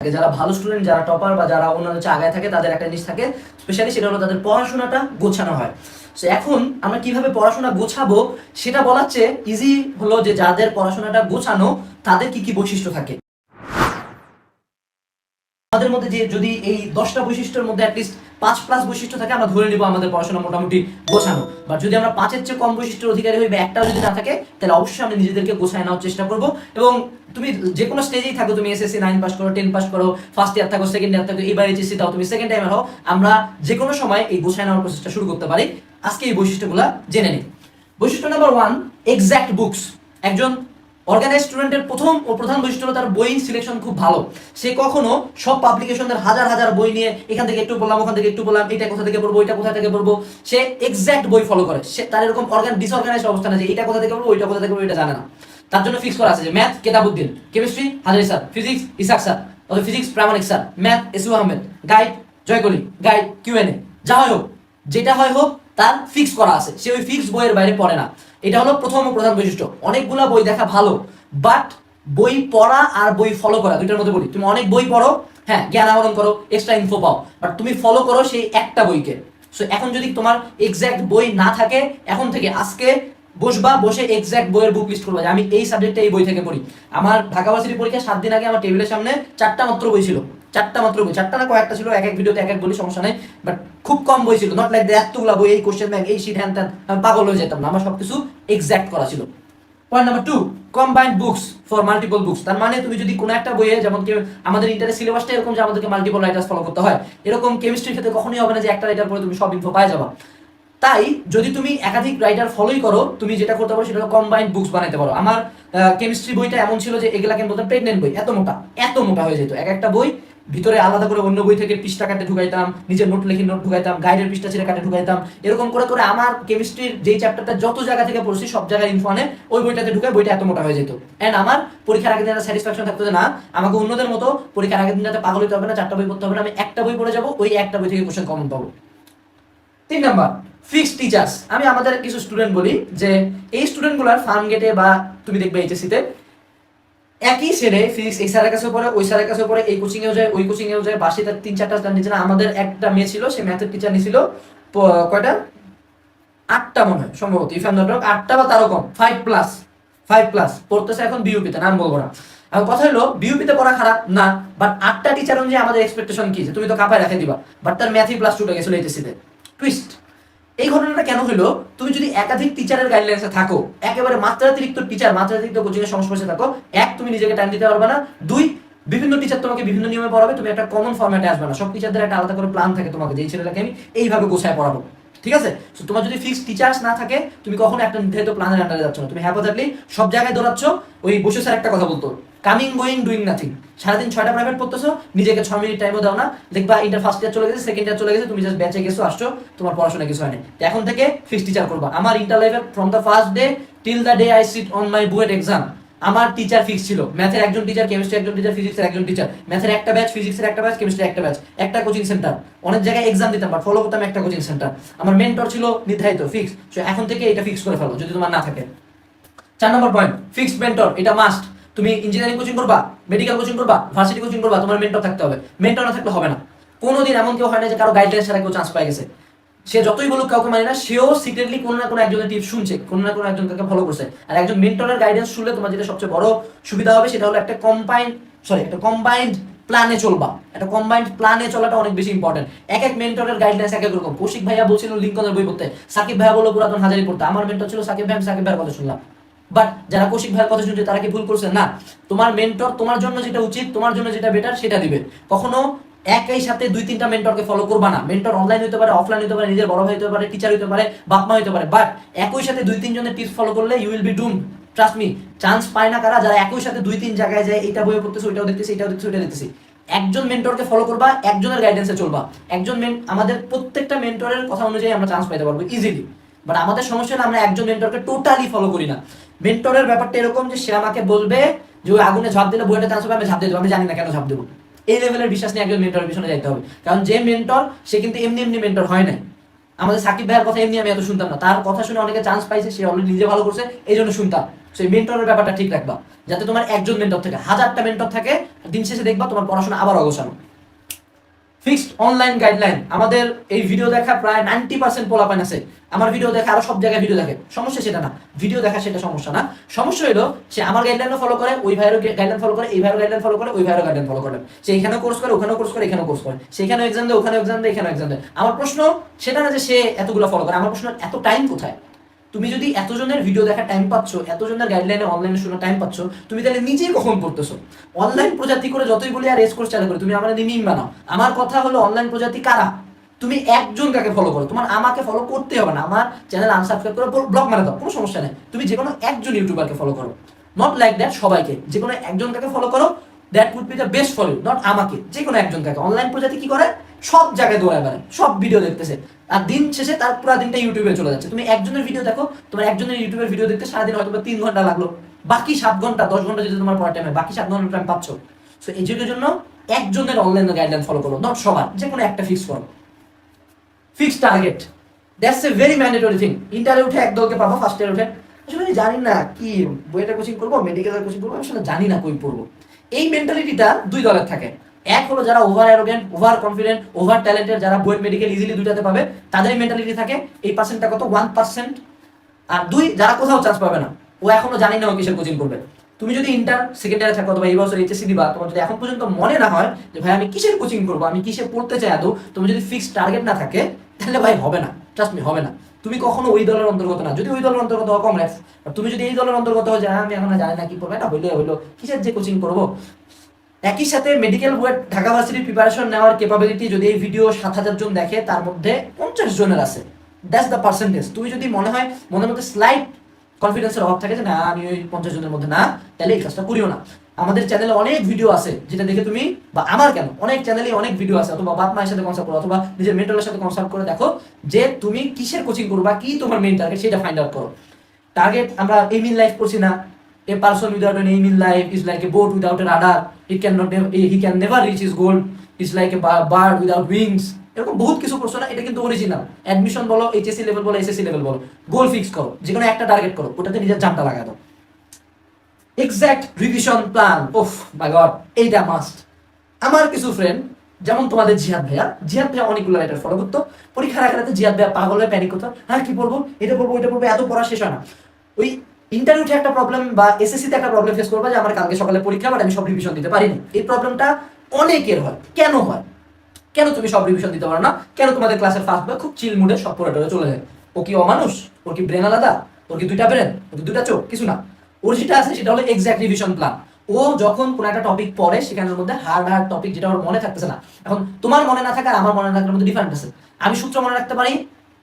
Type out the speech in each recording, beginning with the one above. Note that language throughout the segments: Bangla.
থাকে। যারা ভালো স্টুডেন্ট যারা টপার বা যারা অন্যান্য হচ্ছে আগায় থাকে, তাদের একটা জিনিস থাকে স্পেশালি সেটা হলো তাদের পড়াশোনাটা গোছানো হয়। সো এখন আমরা কীভাবে পড়াশোনা গোছাবো সেটা বলার চেয়ে ইজি হলো যে যাদের পড়াশোনাটা গোছানো, তাদের কি কি বৈশিষ্ট্য থাকে? আমাদের মধ্যে যে যদি এই দশটা বৈশিষ্ট্যের মধ্যে অ্যাটলিস্ট পাঁচ প্লাস বৈশিষ্ট্য থাকে, আমরা ধরে নিব আমাদের পড়াশোনা মোটামুটি গোছানো। বা যদি আমরা পাঁচের চেয়ে কম বৈশিষ্ট্যের অধিকারী হই বা একটাও যদি না থাকে, তাহলে অবশ্যই আমরা নিজেদেরকে গোছায় নেওয়ার চেষ্টা করব। এবং তুমি যে কোনো স্টেজেই থাকো, তুমি এসএসসি নাইন পাস করো টেন পাস করো ফার্স্ট ইয়ার থাকো সেকেন্ড ইয়ার থাকো, এবার এইচএসসি দাও, তুমি সেকেন্ড টাইমে হও, আমরা যে কোনো সময় এই গোছায় নেওয়ার প্রসেসটা শুরু করতে পারি। আজকে এই বৈশিষ্ট্যগুলো জেনে নিই। বৈশিষ্ট্য নাম্বার ওয়ান এক্স্যাক্ট বুকস একজন অর্গানাইজ স্টুডেন্টের প্রথম ও প্রধান বৈশিষ্ট্য হলো তার বই সিলেকশন খুব ভালো। সে কখনো সব পাবলিকেশনের হাজার হাজার বই নিয়ে এখান থেকে একটু বললাম, ওখান থেকে একটু বললাম এটা কোথা থেকে পড়ব, ওইটা কোথা থেকে পড়ব, সে এক্স্যাক্ট বই ফলো করে। সে তার এরকম অর্গান ডিসঅর্গানাইজ অবস্থা যে এটা কোথা থেকে পড়ব, ওইটা কোথা থেকে পড়ব, এটা জানে না। তার জন্য ফিক্স করা আছে যে math Ketabuddin chemistry Hazari sir physics Isak sir অথবা physics Pramanik sir math Esu Ahmed guide Joykoli guide QnA যা হয় হোক, যেটা হয় হোক, তার ফিক্স করা আছে। সে ওই ফিক্স বইয়ের বাইরে পড়ে না। এটা হলো প্রথম প্রধান বৈশিষ্ট্য। অনেকগুলা বই দেখা ভালো বাট বই পড়া আর বই ফলো করা, দুইটার মধ্যে বলি। তুমি অনেক বই পড়ো হ্যাঁ জ্ঞান আহরণ করো এক্সট্রা ইনফো পাও বাট তুমি ফলো করো সেই একটা বইকে। সো এখন যদি তোমার এক্স্যাক্ট বই না থাকে, এখন থেকে আজকে বসবা, বসে এক্স্যাক্ট বইয়ের বুক লিস্ট করবা আমি এই সাবজেক্টে এই বই থেকে পড়ি। আমার ঢাকা ভার্সিটি পরীক্ষা সাত দিন আগে আমার টেবিলের সামনে চারটা মাত্র বই ছিল। চারটা মাত্র বই, চারটা না কয়েকটা ছিল, এক এক ভিডিওতে এক এক বলি, সমস্যা নেই বাট খুব কম বই ছিল নট লাইক এতগুলা বই, এই কোশ্চেন ব্যাংক এই শিট হ্যান ত্যান আমি পাগল হয়ে যেতাম না, আমার সবকিছু এক্সাক্ট করা ছিল। Point number two combined books for multiple books তার মানে তুমি যদি কোনো একটা বইয়ে, যেমন কি আমাদের ইন্টারের সিলেবাসটা এরকম যে আমাদেরকে মাল্টিপল রাইটার্স ফলো করতে হয়, এরকম কেমিস্ট্রির ক্ষেত্রে কখনোই হবে না যে একটা রাইটার পরে তুমি সব ইনফো পাই যাবা। তাই, যদি তুমি একাধিক রাইটার ফলোই করো, তুমি যেটা করতে পারো সেটা কম্বাইন্ড বুকস বানাইতে পারো। আমার কেমিস্ট্রি বইটা এমন ছিল যে এগুলাকে বলতাম প্রেগনেন্ট বই, এত মোটা এত মোটা হয়ে যেত। এক একটা বই ভিতরে আলাদা করে অন্য বই থেকে পৃষ্ঠা কাটে ঢুকাইতাম, নিজের নোট লিখে নোট ঢুকাইতাম গাইডের পৃষ্ঠা ছেড়ে কাটে ঢুকাইতাম, এরকম করে করে আমার কেমিস্ট্রির যেই চ্যাপ্টারটা যত জায়গা থেকে পড়ছি, সব জায়গায় ইনফো আনে, ওই বইটাতে ঢুকে বইটা এত মোটা হয়ে যেত। এন্ড আমার পরীক্ষার আগের দিন একটা স্যাটিসফ্যাকশন থাকতো যে না, আমাকে অন্যদের মতো পরীক্ষার আগের দিন যাতে পাগল হতে হবে না, চারটা বই পড়তে হবে না, আমি একটা বই পড়ে যাব, ওই একটা বই থেকে কোশ্চেন কমন পাবো। তিন নাম্বার ফিক্সড টিচার্স আমি আমাদের কিছু স্টুডেন্ট বলি যে, এই স্টুডেন্টগুলোর ফার্ম গেটে বা, তুমি দেখবে এইচএসসিতে একই সেরে ফিজিক্স এই স্যারের কাছে পড়ে, ওই স্যারের কাছে পড়ে, এই কোচিং এও যায়, ওই কোচিং এও যায় বাসে তার তিন চারটা নিচে না আমাদের একটা মেয়ে ছিল, সে ম্যাথের টিচার নিছিল, প- কয়টা? আটটা মনে হয়, সম্ভবত ইফ নট আটটা বা তারও কম ফাইভ প্লাস ফাইভ প্লাস পড়তেছে এখন বিউপিতে নাম বলব না। আর কথা হলো বিউপিতে পড়া খারাপ, না বাট আটটা টিচার অনুযায়ী আমাদের এক্সপেকটেশন কি? তুমি তো কাপায় রেখে দিবা বাট তার ম্যাথই প্লাস টুটা গেছিল এইচএসসিতে টুইস্ট এই ঘটনাটা কেন হলো? তুমি যদি একাধিক টিচারের গাইডলাইন্সে থাকো একেবারে মাত্রাতিরিক্ত টিচার মাত্রাতিরিক্ত কোচিং এর সংস্পর্শে থাকো এক তুমি নিজেকে টাইম দিতে পারবে না। দুই বিভিন্ন টিচার তোমাকে বিভিন্ন নিয়মে পড়াবে তুমি একটা কমন ফরম্যাটে আসবে না। সব টিচারদের একটা আলাদা করে প্ল্যান থাকে তোমাকে যে ছেলেটাকে আমি এইভাবে গোছায় পড়াবো। ঠিক আছে? So, তোমার যদি ফিক্সড টিচার্স না থাকে তুমি কখনো একটা নির্ধারিত প্ল্যানের আন্ডারে যাচ্ছ না। তুমি হ্যাপোথাটলি সব জায়গায় দৌড়াচ্ছ ওই বসে স্যার একটা কথা বলতো কামিং গোয়িং ডুইং নাথিং সারাদিন ছয়টা প্রাইভেট পড়তেছো, নিজেকে ছয় মিনিট টাইমও দাও না। দেখবা ইন্টার ফার্স্ট ইয়ার চলে গেছে সেকেন্ড ইয়ার চলে গেছে, তুমি জাস্ট ব্যাচে গেছো, আসছো, তোমার পড়াশোনা কিছু হয়নি তো এখন থেকে ফিক্স টিচার করবা। আমার ইন্টার লাইফে from the first day till the day I sit on my BUET exam আমার টিচার ফিক্স ছিল। ম্যাথের একজন টিচার কেমিস্ট্রি একজন টিচার ফিজিক্সের একজন টিচার ম্যাথের একটা ব্যাচ ফিজিক্সের একটা ব্যাচ কেমিস্ট্রি একটা ব্যাচ একটা কোচিং সেন্টার অনেক জায়গায় এক্সাম দিতাম বাট ফলো করতাম একটা কোচিং সেন্টার আমার মেন্টর ছিল নির্ধারিত ফিক্স সো এখন থেকে এটা ফিক্স করে ফেলো, যদি তোমার না থাকে। চার নম্বর পয়েন্ট ফিক্সড মেন্টর এটা মাস্ট তুমি ইঞ্জিনিয়ারিং কোচিং করবা মেডিকেল কোচিং করবা ভার্সিটি কোচিং করবা, তোমার মেন্টর থাকতে হবে। মেন্টর না থাকলে হবে না। কোনোদিন এমন কেউ হয় না যে কারও গাইডলাইন ছাড়া কেউ চান্স পাই গেছে। সে যতই বলুক, কাউকে মানে না, সেও সিক্রেটলি কোনো না কোনো একজনের টিপস শুনছে, কোনো না কোনো একজন তাকে ফলো করছে। আর একজন মেন্টরের গাইডেন্স শুনলে তোমার যেটা সবচেয়ে বড় সুবিধা হবে, সেটা হলো একটা কম্বাইন্ড সরি একটা কম্বাইন্ড প্ল্যানে চলবা। একটা কম্বাইন্ড প্ল্যানে চলাটা অনেক বেশি ইম্পর্টেন্ট এক এক মেন্টরের গাইডলাইন্স এক এক রকম। কৌশিক ভাইয়া বলছিল লিঙ্কনের বই পড়তে, সাকিব ভাইয়া বলল পুরাতন হাজারি পড়তে। আমার মেন্টর ছিল সাকিব ভাই, আমি সাকিব ভাইয়ের কথা শুনলাম। বাট যারা কৌশিক ভাইয়ের কথা শুনছে, তারা কি ভুল করছে না। তোমার মেন্টর তোমার জন্য যেটা উচিত, তোমার জন্য যেটা বেটার সেটা দিবে। কখনো একই সাথে দুই তিনটা মেন্টরকে ফলো করবা না। মেন্টর অনলাইন হতে পারে অফলাইন হতে পারে, নিজের বড় ভাই হতে পারে টিচার হতে পারে, বাপ মা হতে পারে। বাট একই সাথে দুই তিনজনের টিপস ফলো করলে you will be doom trust me chance পায় না কারা? যারা একই সাথে দুই তিন জায়গায় যায়, এইটা বইয়ে পড়তেছে, ওইটাও দেখতেছি এটাও দেখতেছি ওইটা দেখতেছি। একজন মেন্টরকে ফলো করবা, একজনের গাইডেন্সে চলবা। একজন আমাদের প্রত্যেকটা মেন্টরের কথা অনুযায়ী আমরা চান্স পাইতে পারব ইজিলি বাট আমাদের সমস্যা হলো আমরা একজন মেন্টরকে টোটালি ফলো করি না। মেন্টরের ব্যাপারটা এরকম যে সে আমাকে বলবে যে ওই আগুনে ঝাঁপ দিলে বইটা হবে আমি ঝাঁপ দিয়ে আমি জানি না কেন ঝাঁপ দেবো। এই লেভেলের বিশ্বাস নিয়ে একজন মেন্টরের পিছনে যাইতে হবে। কারণ যে মেন্টর, সে কিন্তু এমনি এমনি মেন্টর হয় না আমাদের সাকিব ভাইয়ের কথা এমনি আমি এত শুনতাম না। তার কথা শুনে অনেকে চান্স পাইছে, সে অলরেডি নিজে ভালো করছে, এই জন্য শুনতাম। সেই মেন্টরের ব্যাপারটা ঠিক রাখবা, যাতে তোমার একজন মেন্টর থাকে, হাজারটা মেন্টর থাকে, দিন শেষে দেখবা তোমার পড়াশোনা আবার অগোছানো ফিক্সড অনলাইন গাইডলাইন আমাদের এই ভিডিও দেখা প্রায় নাইনটি পার্সেন্ট পোলাপান আছে। আমার ভিডিও দেখে আরও সব জায়গায় ভিডিও দেখে। সমস্যা সেটা না। ভিডিও দেখা সেটা সমস্যা না। সমস্যা হলো সে আমার গাইডলাইনও ফলো করে, ওই ভাইয়েরও গাইডলাইন ফলো করে, এই ভাইয়েরও গাইডলাইন ফলো করে, ওই ভাইয়েরও গাইডলাইন ফলো করে। সে এখানেও কোর্স করে, ওখানেও কোর্স করে, এখানেও কোর্স করে। সেখানেও এক্সাম দেয়, ওখানেও এক্সাম দেয়, এখানেও এক্সাম দেয়। আমার প্রশ্ন সেটা না যে সে এতগুলো ফলো করে। আমার প্রশ্ন এত টাইম কোথায়? তুমি যদি এতজনের ভিডিও দেখার টাইম পাচ্ছ, এতজনের গাইডলাইনে অনলাইনে শোনার টাইম পাচ্ছ, তুমি তাহলে নিজেই কখন পড়তেছো অনলাইন প্রজাতি করে যতই বলি আর রেস কোর্স চালু করে, তুমি আমার মিম বানাও। আমার কথা হলো অনলাইন প্রজাতি কারা? তুমি একজন কাকে ফলো করো? তোমার আমাকে ফলো করতে হবে না। আমার চ্যানেল আনসাবস্ক্রাইব করে ব্লগ মারা দাও, কোনো সমস্যা নেই। তুমি যে কোনো একজন ইউটিউবারকে ফলো করো। নট লাইক দ্যাট সবাইকে। যে কোনো একজন কাকে ফলো করো that would be the best follow not আমাকে। যে কোনো একজন কাকে। অনলাইন প্রজাতি কি করে? সব জায়গায় দৌড়ায় বেড়ায়, সব ভিডিও দেখতেছে। আর দিন শেষে তার পুরো দিনটা ইউটিউবে চলে যাচ্ছে। তুমি একজনের ভিডিও দেখো, তোমার একজনের ইউটিউবের ভিডিও দেখতে সারাদিন হয়তো তিন ঘণ্টা লাগল। বাকি সাত ঘণ্টা, দশ ঘণ্টা যদি তোমার পড়ার টাইমে বাকি সাত ঘণ্টা টাইম পাচ্ছ। সো এই জন্য একজনের অনলাইন গাইডলাইন ফলো করো নট সবার, যে কোনো একটা ফিক্স করো fix target that's a very mandatory thing ইন্টারে উঠে এক দলকে পাবো ফার্স্ট ইয়ার উঠে। আসলে আমি জানি না কি বইটা কোচিং করব মেডিকেলের কোচিং করব আসলে জানি না কই পড়ব। এই মেন্টালিটিটা দুই দলের থাকে। এক হলো যারা over arrogant over confident over talented যারা বইয়ের মেডিকেল ইজিলি দুইটাতে পাবে তাদের মেন্টালিটি থাকে এই পার্সেন্টটা কত? ওয়ান পার্সেন্ট আর দুই যারা কোথাও চান্স পাবে না ও এখনও জানি না ও কিসের কোচিং করবে। তুমি যদি ইন্টার সেকেন্ড ইয়ারে থাকো অথবা এই বছর এইচএসসি দিবা তোমার যদি এখন পর্যন্ত মনে না হয় যে ভাই আমি কিসের কোচিং করব? আমি কিসে পড়তে চাই আদৌ? তোমার যদি ফিক্সড টার্গেট না থাকে তাহলে ভাই হবে না। ট্রাস্ট মি হবে না। তুমি কখনো ওই দলের অন্তর্গত না। যদি ওই দলের অন্তর্গত হও কংগ্রেস আর তুমি যদি এই দলের অন্তর্গত হও যে হ্যাঁ, আমি এখন জানি না কি করব এটা হইল হইল। কিসের যে কোচিং করব? একই সাথে মেডিকেল বুয়েট ঢাকা ভার্সিটির প্রিপারেশন নেওয়ার ক্যাপাবিলিটি যদি এই ভিডিও সাত হাজার জন দেখে, তার মধ্যে পঞ্চাশ জনের আছে। দ্যাটস দ্য পার্সেন্টেজ তুমি যদি মনে হয় মনের মধ্যে স্লাইড কনফিডেন্সের অভাব থাকে যে, না, আমি ওই পঞ্চাশ জনের মধ্যে না, তাহলে এই কাজটা করিও না। আমাদের চ্যানেলে অনেক ভিডিও আছে, যেটা দেখে তুমি, বা আমার কেন, অনেক চ্যানেলে অনেক ভিডিও আছে, অথবা বাপ মায়ের সাথে কনসাল্ট করো, অথবা নিজের মেন্টালের সাথে কনসাল্ট করে দেখো যে তুমি কিসের কোচিং করবা কি তোমার মেইন টার্গেট সেটা ফাইন্ড আউট করো। টার্গেট আমরা এম ইন লাইফ করছি না। A person without an aim in life is like a boat without a rudder he can not he can never reach his goal is like a bird without wings এরকম বহুত কিছু করছ না, এটা কিন্তু অরিজিনাল অ্যাডমিশন বলো এইচএসসি লেভেল বলো এসএসসি লেভেল বলো। গোল ফিক্স করো যে কোনো একটা টার্গেট করো, ওটাতে নিজের জানটা লাগা দাও। Exact revision plan oh my God এইটা মাস্ট আমার কিছু ফ্রেন্ড যেমন তোমাদের জিহাদ ভাইয়া জিহাদ ভাইয়া অনেকগুলো রাইটার ফলো করতো। পরীক্ষার আগে জিহাদ ভাইয়া পাগল হয়ে প্যানিক করতো। হ্যাঁ কি পড়ব এটা পড়ব এটা পড়ব এত পড়া শেষ হয় না। ওই ইন্টারভিউতে একটা প্রবলেম বা এসএসসিতে একটা প্রবলেম ফেস করবা যে আমার কালকে সকালে পরীক্ষা বাট আমি সব রিভিশন দিতে পারিনি। এই প্রবলেমটা অনেকের হয়। কেন হয়? কেন তুমি সব রিভিশন দিতে পারো না? কেন তোমাদের ক্লাসের ফার্স্ট বয় খুব চিল মুডে সব পড়াটা চলে যায়? ও কি অমানুষ? ওর কি ব্রেন আলাদা? ওর কি দুইটা ব্রেন ওর কি দুইটা চোখ? কিছু না। ওর যেটা আছে সেটা হলো এক্সাক্ট রিভিশন প্ল্যান ও যখন কোন একটা টপিক পড়ে, সেখানের মধ্যে হার্ড হার্ড টপিক যেটা ওর মনে থাকতেছে না। এখন তোমার মনে না থাকে আর আমার মনে না থাকার মধ্যে ডিফারেন্ট আছে। আমি সূত্র মনে রাখতে পারি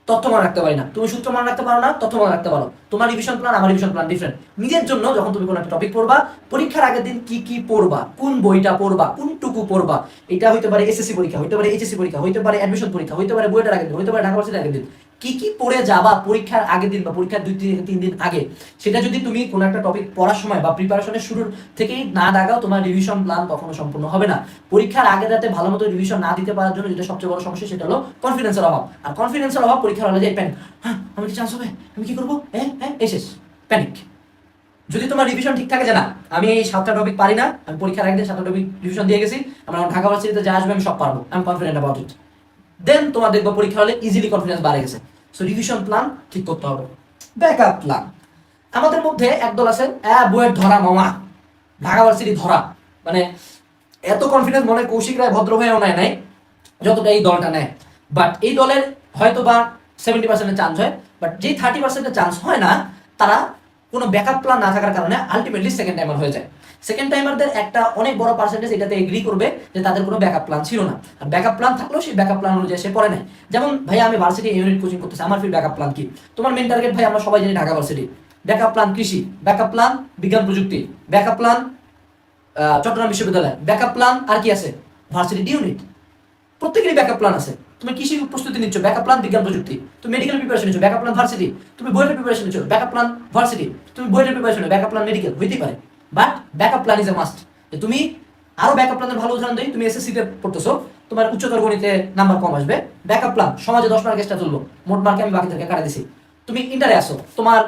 তথ্য মনে রাখতে পারি না। তুমি সূত্র মনে রাখতে পারো না তথ্য মনে রাখতে পারো। তোমার রিভিশন প্ল্যান আমার রিভিশন প্ল্যান ডিফারেন্ট নিজের জন্য যখন তুমি কোনো একটা টপিক পড়বা, পরীক্ষার আগের দিন কি কি পড়বা, কোন বইটা পড়বা, কোনটুকু পড়বা, এটা হইতে পারে এসএসসি পরীক্ষা, হইতে পারে এইচএসসি পরীক্ষা, হইতে পারে অ্যাডমিশন পরীক্ষা, হইতে পারে বইটার আগের দিন, হইতে পারে ঢাকা ভার্সিটির আগের দিন। কি কি পড়ে যাবা পরীক্ষার আগের দিন বা পরীক্ষার দুই তিন দিন আগে? সেটা যদি তুমি কোনো একটা টপিক পড়ার সময় বা প্রিপারেশনের শুরুর থেকেই না দাগাও, তোমার রিভিশন প্ল্যান কখনো সম্পূর্ণ হবে না। পরীক্ষার আগে রাতে ভালো মতো রিভিশন না দিতে পারার জন্য যেটা সবচেয়ে বড় সমস্যা সেটা হলো কনফিডেন্সের অভাব। আর কনফিডেন্সের অভাব পরীক্ষার হলে যে প্যানিক হ্যাঁ আমার কি চান্স হবে? আমি কি করব? হ্যাঁ হ্যাঁ এসেস প্যানিক যদি তোমার রিভিশন ঠিক থাকে জানা আমি এই সাতটা টপিক পারি না, আমি পরীক্ষার আগে সাতটা টপিক রিভিশন দিয়ে গেছি, আমার ঢাকা ভার্সিটিতে যা আসবে আমি সব পারব। আমি কনফিডেন্ট অ্যাবাউট ইট দেন তোমার দেখব পরীক্ষা হলে ইজিলি কনফিডেন্স বাড়ে গেছে। সো রিভিশন প্ল্যান ঠিক করতে হবে। ব্যাকআপ প্ল্যান আমাদের মধ্যে একদল আছে বইয়ের ধরা মামা। ঢাকা ভার্সিটি ধরা। মানে এত কনফিডেন্স মনে কৌশিক রায় ভদ্র হয়েও নেয় নাই, যতটা এই দলটা নেয়। বাট এই দলের হয়তো বা সেভেন্টি পার্সেন্টের চান্স হয়। বাট যেই থার্টি পার্সেন্টের চান্স হয় না, তারা কোনো ব্যাকআপ প্ল্যান না থাকার কারণে আলটিমেটলি সেকেন্ড টাইমার হয়ে যায়। সেকেন্ড টাইমারদের একটা অনেক বড় পার্সেন্টেজ এটাতে এগ্রি করবে যে তাদের কোনো ব্যাকআপ প্ল্যান ছিল না আর ব্যাকআপ প্ল্যান থাকলেও সেই ব্যাকআপ প্ল্যান অনুযায়ী সে পড়ে নেয় যেমন ভাই আমি ভার্সিটি ইউনিট কোচিং করতেছি আমার ফির ব্যাকআপ প্ল্যান কি তোমার মেন টার্গেট ভাই আমরা সবাই জানি ঢাকা ভার্সিটি ব্যাকআপ প্ল্যান কৃষি ব্যাকআপ প্ল্যান বিজ্ঞান প্রযুক্তি ব্যাকআপ প্ল্যান চট্টগ্রাম বিশ্ববিদ্যালয় ব্যাকআপ প্ল্যান আর কি আছে ভার্সিটি ইউনিট প্রত্যেকেরই ব্যাকআপ প্ল্যান আছে তুমি কৃষি প্রস্তুতি নিচ্ছ ব্যাকআপ প্ল্যান বিজ্ঞান প্রযুক্তি তুমি মেডিকেল প্রিপারেশন নিচ্ছ ব্যাকআপ প্ল্যান ভার্সিটি তুমি বইয়ের প্রিপারেশন নিচ্ছ ব্যাকআপ প্ল্যান ভার্সিটি তুমি বইয়ের প্রিপারেশন ব্যাকআপ প্ল্যান মেডিকেল হইতেই পারে but backup plan is a must যে তুমি আরও ব্যাকআপ প্ল্যানের ভালো উদাহরণ দিই, তুমি এসএসসি তে পড়তেছো, তোমার উচ্চতর গণিতে নাম্বার কম আসবে। ব্যাকআপ প্ল্যান সমাজে দশ মার্ক এক্সট্রা মোট মার্কে আমি বাকিদেরকে কাটা দিছি। তুমি ইন্টারে আসো তোমার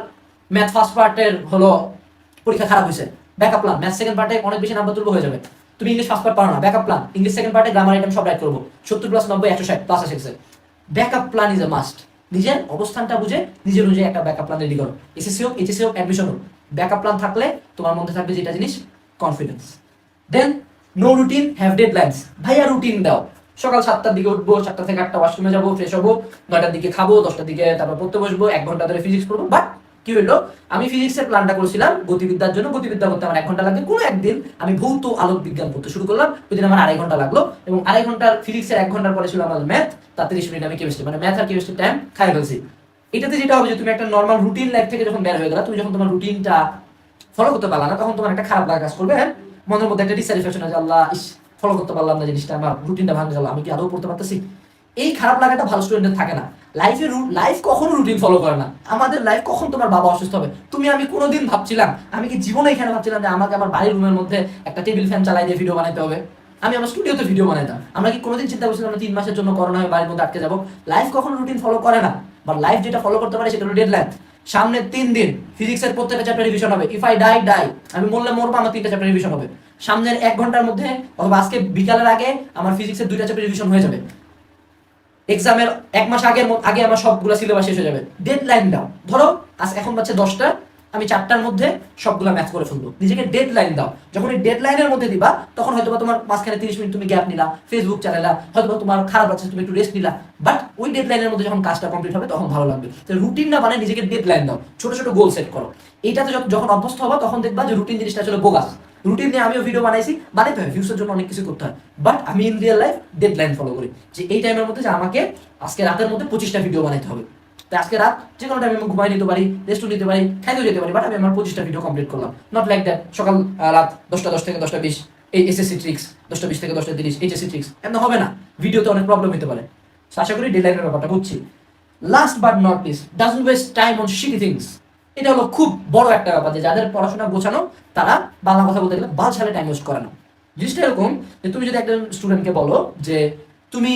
ম্যাথ ফার্স্ট পার্টের হলো, পরীক্ষা খারাপ হয়েছে। ব্যাকআপ প্ল্যান ম্যাথ সেকেন্ড পার্টে অনেক বেশি নাম্বার তুলবো হয়ে যাবে। তুমি ইংলিশ ফার্স্ট পার্ট পারো না ব্যাকআপ প্ল্যান ইংলিশ সেকেন্ড পার্টে গ্রামার আইটেম সব রাইট করব। সত্তর প্লাস নব্বই, একশো ষাট প্লাস আসে backup plan is a must নিজের অবস্থানটা বুঝে, নিজের অনুযায়ী একটা ব্যাকআপ প্ল্যান রেডি করো। এসএসসি হোক এইচএসসি হোক অ্যাডমিশন হোক। ব্যাকআপ প্ল্যান থাকলে তোমার মধ্যে থাকবে যেটা জিনিস confidence then no routine have deadlines ভাইয়া রুটিন দাও। সকাল সাতটার দিকে উঠবো, সাতটা থেকে আটটা ওয়াশরুমে যাব ফ্রেশ হব, নয়টার দিকে খাব, দশটার দিকে তারপর পড়তে বসবো, এক ঘণ্টা ধরে ফিজিক্স পড়ব। বাট কি হলো আমি ফিজিক্সের প্ল্যানটা করেছিলাম গতিবিদ্যার জন্য। গতিবিদ্যা করতে আমার এক ঘণ্টা লাগবে। কোনো একদিন আমি ভৌত আলোক বিজ্ঞান পড়তে শুরু করলাম। ওই দিন আমার আড়াই ঘণ্টা লাগল। এবং আড়াই ঘণ্টার ফিজিক্সের এক ঘণ্টার পরে ছিল আমার ম্যাথ তার তিরিশ মিনিট আমি কেমিস্ট্রি মানে ম্যাথ আর কেমিস্ট্রি টাইম খাই ফেলছি। এটাতে যেটা হবে যে তুমি একটা নর্মাল রুটিন লাইফ থেকে যখন বের হয়ে গেলা, তুমি যখন তোমার রুটিনটা ফলো করতে পারলা না, তখন তোমার একটা খারাপ লাগা কাজ করবে হ্যাঁ? মনের মধ্যে একটা ডিস্যাটিসফ্যাকশন আছে, আল্লাহ, ইস ফলো করতে পারলাম না জিনিসটা, আমার রুটিনটা ভাঙে গেল, আমি কি আদৌ পড়তে পারতেছি? এই খারাপ লাগাটা ভালো স্টুডেন্টের থাকে না। লাইফে লাইফ কখনো রুটিন ফলো করে না। আমাদের লাইফ কখন তোমার বাবা অসুস্থ হবে? তুমি, আমি কোনোদিন ভাবছিলাম, আমি কি জীবনে এখানে ভাবছিলাম যে আমাকে আমার বাড়ির রুমের মধ্যে একটা টেবিল ফ্যান চালাই দিয়ে ভিডিও বানাতে হবে? আমি আমার স্টুডিওতে ভিডিও বানাইতাম। আমরা কি কোনোদিন চিন্তা করছিলাম তিন মাসের জন্য করোনা হয়ে বাড়ির মধ্যে আটকে যাব? লাইফ কখনো রুটিন ফলো করে না। বা লাইফ যেটা ফলো করতে পারে সেটা হলো ডেড সামনে তিন দিন ফিজিক্সের প্রত্যেকটা চ্যাপ্টার রিভিশন হবে। ইফ আই ডাই ডাই আমি মরলে মরবো, আমার তিনটা চ্যাপ্টার রিভিশন হবে। সামনের এক ঘণ্টার মধ্যে, অথবা আজকে বিকালের আগে আমার ফিজিক্সের দুইটা চ্যাপ্টার রিভিশন হয়ে যাবে। এক্সামের এক মাস আগের আগে আমার সবগুলো সিলেবাস শেষ হয়ে যাবে। ডেড লাইন দাও ধরো, আজ এখন পাচ্ছে দশটা। আমি চারটার মধ্যে সবগুলো ম্যাথ করে ফেলব। নিজেকে ডেড লাইন দাও। যখন এই ডেড লাইনের মধ্যে দিবা, তখন হয়তো তোমার মাঝখানে তিরিশ মিনিট তুমি গ্যাপ নিলা ফেসবুক চালালা হয়তো তোমার খারাপ লাগছে, তুমি একটু রেস্ট নিলা। বাট ওই ডেড লাইনের মধ্যে যখন কাজটা কমপ্লিট হবে, তখন ভালো লাগবে। রুটিন না মানে নিজেকে ডেড লাইন দাও। ছোট ছোট গোল সেট করো। এইটাতে যখন- যখন অভ্যস্ত হবা, তখন দেখবা যে রুটিন জিনিসটা আসলে বোগাস রুটিন নিয়ে আমিও ভিডিও বানাইছি। বানাইতে হয় ভিউসের জন্য অনেক কিছু করতে হয়। বাট আমি in real life deadline follow করি। যে এই টাইমের মধ্যে যে আমাকে আজকে রাতের মধ্যে পঁচিশটা ভিডিও বানাইতে হবে। আজকে রাত যে কোনো টাইমে আমি ঘুমাই নিতে পারি রেস্ট নিতে পারি খাইতেও যেতে পারি বাট আমি আমার পঁচিশটা ভিডিও কমপ্লিট করলাম। নট লাইক দ্যাট সকাল রাত দশটা, দশ থেকে দশটা বিশ, এই এসএসসি ট্রিক্স দশটা বিশ থেকে দশটা তিরিশ এইচএসসি ট্রিক্স এমন হবে না? ভিডিওতে অনেক প্রবলেম হতে পারে। আশা করি ডেডলাইনের ব্যাপারটা বুঝছি। Last but not least doesn't waste time on shitty things এটা হলো খুব বড় একটা ব্যাপার যে যাদের পড়াশোনা গোছানো, তারা বাংলা কথা বলতে গেলে বাল ছাড়ে টাইম ওয়েস্ট করানো জিনিসটা এরকম যে তুমি যদি একজন স্টুডেন্টকে বলো যে, তুমি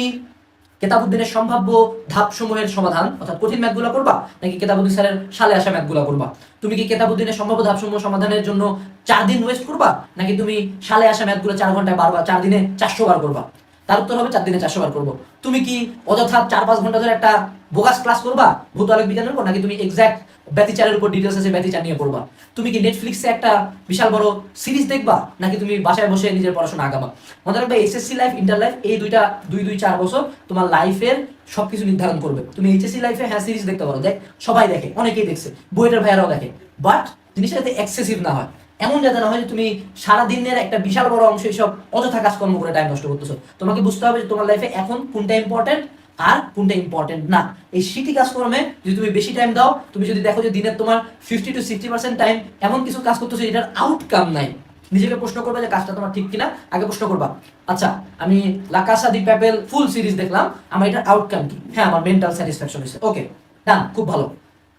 কেতাবুদ্দিনের সম্ভাব্য ধাপসমূহের সমাধান, অর্থাৎ কঠিন ম্যাথগুলো করবা, নাকি কেতাবুদ্দিন স্যারের সালে আসা ম্যাথগুলো করবা? তুমি কি কেতাবুদ্দিনের সম্ভাব্য ধাপসমূহ সমাধানের জন্য চার দিন ওয়েস্ট করবা, নাকি তুমি সালে আসা ম্যাথগুলো চার ঘন্টায় বারবার, চার দিনে চারশো বার করবা? তার উত্তর হবে চার দিনে চারশো বার করব। তুমি কি অযথা চার পাঁচ ঘণ্টা ধরে একটা বোগাস ক্লাস করবা ভূত আলোক বিজ্ঞানের উপর নাকি তুমি এক্সাক্ট ব্যতিচারের উপর ডিটেলস আছে ব্যতিচার নিয়ে পড়বা? তুমি কি নেটফ্লিক্সে একটা বিশাল বড় সিরিজ দেখবা, নাকি তুমি বাসায় বসে নিজের পড়াশোনা আগাবা? মনে রাখবে এসএসসি লাইফ ইন্টার লাইফ এই দুইটা, দুই দুই, চার বছর তোমার লাইফের সবকিছু নির্ধারণ করবে। তুমি এইচএসসি লাইফে হ্যাঁ সিরিজ দেখতে পারো, দেখ, সবাই দেখে, অনেকেই দেখছে বইটার ভাইয়ারাও দেখে। বাট জিনিসটা যাতে এক্সেসিভ না হয়, এমন যাতে না হয় যে তুমি সারা দিনের একটা বিশাল বড় অংশ সব অযথা কাজকর্ম করে টাইম নষ্ট করতেছো। তোমাকে বুঝতে হবে যে তোমার লাইফে এখন কোনটা ইম্পর্টেন্ট আর কোনটা ইম্পর্টেন্ট না। এই সিটি কাজকর্মে যদি তুমি বেশি টাইম দাও, তুমি যদি দেখো যে দিনের তোমার fifty to sixty percent time এমন কিছু কাজ করতেছো যেটার আউটকাম নাই, নিজেকে প্রশ্ন করবে যে কাজটা তোমার ঠিক কিনা, আগে প্রশ্ন করবা। আচ্ছা আমি লাকাসা দি প্যাপেল ফুল সিরিজ দেখলাম, আমার এটার আউটকাম কি? হ্যাঁ আমার মেন্টাল স্যাটিসফ্যাকশন হয়েছে। ওকে ডান খুব ভালো।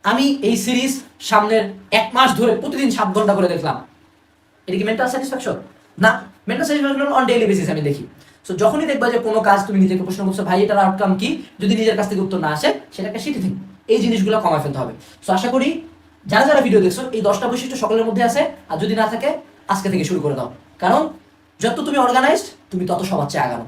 আমি এই সিরিজ সামনের এক মাস ধরে প্রতিদিন সাত ঘণ্টা করে দেখলাম। এটা কি মেন্টাল স্যাটিসফ্যাকশন না mental satisfaction on daily basis আমি দেখি। সো যখনই দেখবা যে কোনো কাজ তুমি নিজেকে প্রশ্ন করছ, ভাই, এটার আউটকাম কি? যদি নিজের কাছ থেকে উত্তর না আসে, সেটাকে শিখে থাকি এই জিনিসগুলো কমায় ফেলতে হবে। সো আশা করি যারা যারা ভিডিও দেখছ, এই দশটা বৈশিষ্ট্য সকলের মধ্যে আছে। আর যদি না থাকে, আজকে থেকে শুরু করে দাও। কারণ, যত তুমি অর্গানাইজড তুমি তত সবার চেয়ে আগানো।